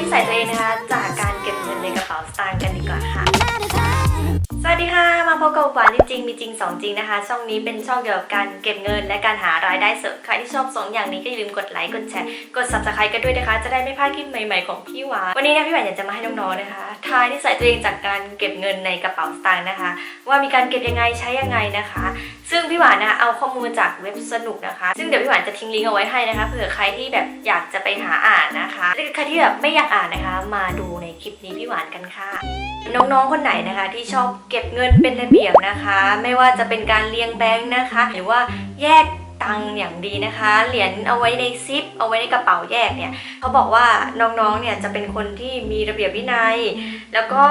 นิสัยตัวเองนะคะ จากการเก็บเงินในกระเป๋าสตางค์กันดีกว่าค่ะ สวัสดีค่ะ มาพบกับหวานจริงมีจริงสองจริงนะคะ ช่องนี้เป็นช่องเกี่ยวกับการเก็บเงิน และการหารายได้เสริมใครที่ชอบสองอย่างนี้ก็อย่าลืมกดไลค์กดแชร์กด subscribe กันด้วยนะคะ จะได้ไม่พลาดคลิปใหม่ๆของพี่หวานวันนี้นะพี่หวานอยากจะมาให้น้องๆนะคะ ทายนิสัยตัวเองจากการเก็บเงินในกระเป๋าสตางค์นะคะ ว่ามีการเก็บยังไงใช้ยังไงนะคะ ซึ่งพี่หวานนะเอาข้อมูลจากเว็บสนุกนะคะ ซึ่งเดี๋ยวพี่หวานจะทิ้งลิงก์เอาไว้ให้นะคะเผื่อใครที่แบบอยากจะไปหาอ่านนะ คะหรือใครที่แบบไม่อยากอ่านนะคะ มาดูในคลิปนี้พี่หวานกันค่ะ น้องๆคนไหนนะคะ ที่ชอบเก็บเงินเป็นระเบียบนะคะ ไม่ว่าจะเป็นการเรียงแบงค์นะคะ หรือว่าแยก ตังอย่างดีนะคะ เหรียญเอาไว้ในซิป เอาไว้ในกระเป๋าแยกเนี่ยเขาบอกว่าน้องๆเนี่ยจะเป็นคนที่มีระเบียบวินัย แล้วก็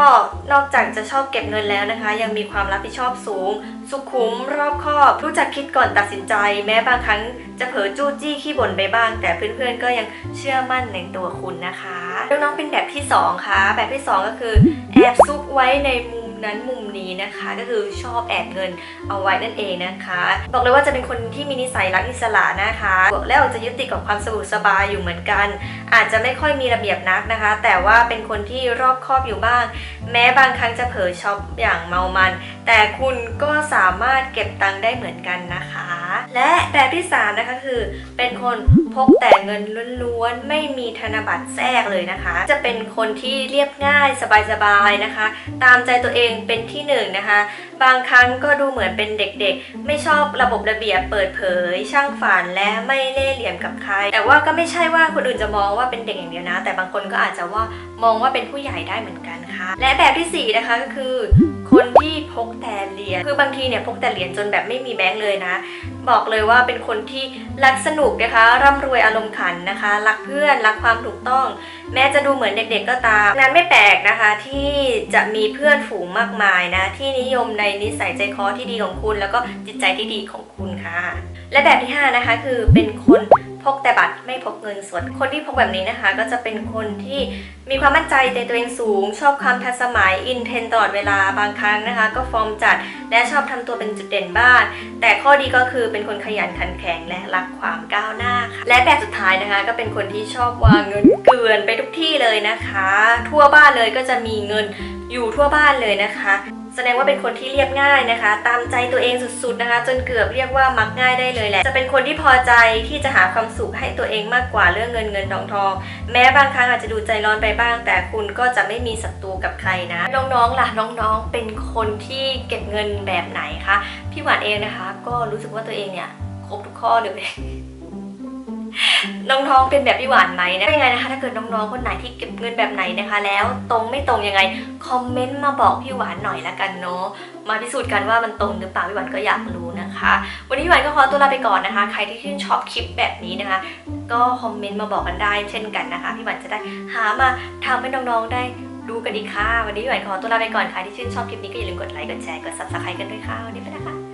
นอกจากจะชอบเก็บเงินแล้วนะคะ ยังมีความรับผิดชอบสูง สุขุมรอบคอบรู้จักคิดก่อนตัดสินใจ แม้บางครั้งจะเผลอจู้จี้ขี้บ่นไปบ้าง แต่เพื่อนๆก็ยังเชื่อมั่นในตัวคุณนะคะน้องๆเป็นแบบที่สองค่ะแบบที่สองก็คือแอบซุกไว้ในมุม นั้นมุมนี้นะคะ ก็คือชอบแอบเงินเอาไว้นั่นเองนะคะ บอกเลยว่าจะเป็นคนที่มีนิสัยรักอิสระนะคะบอกแล้วจะยึดติดกับความสะดวกสบายอยู่เหมือนกัน อาจจะไม่ค่อยมีระเบียบนักนะคะ แต่ว่าเป็นคนที่รอบคอบอยู่บ้าง แม้บางครั้งจะเผลอช็อปอย่างเมามัน แต่คุณก็สามารถเก็บตังค์ได้เหมือนกันนะคะ และแบบที่สามนะคะคือ เป็นคนพกแต่เงินล้วนๆ ไม่มีธนบัตรแทรกเลยนะคะ จะเป็นคนที่เรียบง่ายสบายๆนะคะ ตามใจตัวเองเป็นที่หนึ่งนะคะ บางครั้งก็ดูเหมือนเป็นเด็กๆ ไม่ชอบระบบระเบียบเปิดเผย ช่างฝันและไม่เล่ห์เหลี่ยมกับใคร แต่ว่าก็ไม่ใช่ว่าคนอื่นจะมองว่าเป็นเด็กอย่างเดียวนะ แต่บางคนก็อาจจะว่ามองว่าเป็นผู้ใหญ่ได้เหมือนกันค่ะ และแบบที่สี่นะคะก็คือ คนที่พกแต่เหรียญคือบางทีเนี่ยพกแต่เหรียญจนแบบไม่มีแบงค์เลยนะ บอกเลยว่าเป็นคนที่รักสนุกนะคะ ร่ำรวยอารมณ์ขันนะคะ รักเพื่อน รักความถูกต้อง แม้จะดูเหมือนเด็กๆก็ตามนั้นไม่แปลกนะคะที่จะมีเพื่อนฝูงมากมายนะ ที่นิยมในนิสัยใจคอที่ดีของคุณ แล้วก็จิตใจที่ดีของคุณค่ะ และแบบที่ห้านะคะคือเป็นคน พกแต่บัตรไม่พกเงินสด คนที่พกแบบนี้นะคะ ก็จะเป็นคนที่มีความมั่นใจในตัวเองสูง ชอบความทันสมัยอินเทนด์ตลอดเวลาบางครั้งนะคะ ก็ฟอร์มจัดและชอบทำตัวเป็นจุดเด่นบ้างแต่ข้อดีก็คือเป็นคนขยันขันแข็งและรักความก้าวหน้าค่ะและแบบสุดท้ายนะคะ ก็เป็นคนที่ชอบวางเงินเกลือนไปทุกที่เลยนะคะ ทั่วบ้านเลยก็จะมีเงินอยู่ทั่วบ้านเลยนะคะ ดงว่าเป็นคนที่เรียบง่ายนะคะ ตามใจตัวเองสุดๆนะคะ จนเกือบเรียกว่ามักง่ายได้เลยแหละจะเป็นคนที่พอใจที่จะหาความสุขให้ตัวเองมากกว่าเรื่องเงินเงินทองทองแม้บางครั้งอาจจะดูใจร้อนไปบ้าง แต่คุณก็จะไม่มีศัตรูกับใครนะ น้องๆล่ะน้องๆ เป็นคนที่เก็บเงินแบบไหนคะพี่หวานเองนะคะ ก็รู้สึกว่าตัวเองเนี่ยครบทุกข้อเลย น้องๆเป็นแบบพี่หวานไหมนะยังไงนะคะ ถ้าเกิดน้องๆคนไหนที่เก็บเงินแบบไหนนะคะ แล้วตรงไม่ตรงยังไงคอมเมนต์มาบอกพี่หวานหน่อยละกันเนาะมาพิสูจน์กันว่ามันตรงหรือเปล่าพี่หวานก็อยากรู้นะคะ วันนี้พี่หวานก็ขอตัวลาไปก่อนนะคะ ใครที่ชื่นชอบคลิปแบบนี้นะคะ ก็คอมเมนต์มาบอกกันได้เช่นกันนะคะพี่หวานจะได้หามาทำให้น้องๆได้ดูกันอีกค่ะ วันนี้พี่หวานขอตัวลาไปก่อนใครที่ชื่นชอบคลิปนี้ก็อย่าลืมกดไลค์กดแชร์กด subscribe กันด้วยค่ะวันนี้ไปนะคะ